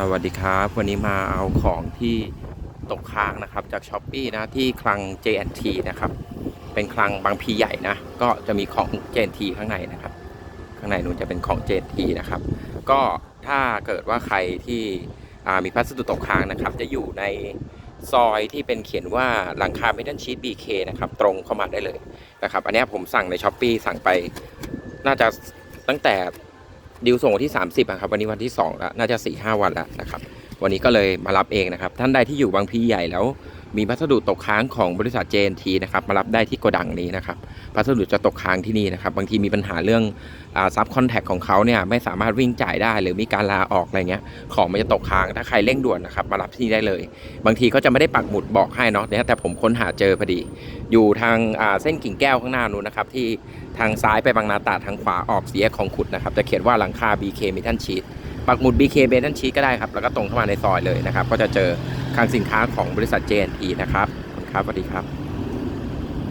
สวัสดีครับ วันนี้มาเอาของที่ตกค้างนะครับจากช้อปปีนะที่คลัง JNT นะครับ เป็นคลังบางพีใหญ่นะ ก็จะมีของ JNT ข้างในนะครับ ข้างในนู้นจะเป็นของ JNT นะครับ ก็ถ้าเกิดว่าใครที่มีพัสดุตกค้างนะครับ จะอยู่ในซอยที่เป็นเขียนว่าหลังคาเมทัลชีต BK นะครับ ตรงเข้ามาได้เลยนะครับ อันนี้ผมสั่งในช้อปปีสั่งไปน่าจะตั้งแต่ ดิวส่งวันที่ 30อะครับวันนี้วันที่2แล้วน่าจะ4 5วันแล้วนะครับวันนี้ก็เลยมารับเองนะครับ ท่านใดที่อยู่บางพีใหญ่แล้ว มีพัสดุตกค้างของบริษัท JNT นะครับมารับได้ที่โกดังนี้นะครับพัสดุจะตกค้างที่นี่นะครับบางทีมีปัญหาเรื่องซับคอนแทคของเขาเนี่ยไม่สามารถวิ่งจ่ายได้ หรือมีการลาออกอะไรเงี้ยของมันจะตกค้างถ้าใครเร่งด่วนนะครับมารับที่นี่ได้เลย บางทีก็จะไม่ได้ปักหมุดบอกให้เนาะเนี่ยแต่ผมค้นหาเจอพอดี อยู่ทางาเส้นกิ่งแก้วข้างหน้านู้นนะครับที่ทางซ้ายไปบางนาตราทางขวาออกเสียของขุดนะครับจะเขียนว่าหลังคา BK Metal Sheet ปักหมุด BK Metal Sheet ก็ได้ครับแล้วก็ตรงเข้ามาในซอยเลยนะครับก็จะเจอ คลังสินค้าของบริษัท JNT นะครับขอบคุณครับสวัสดีครับ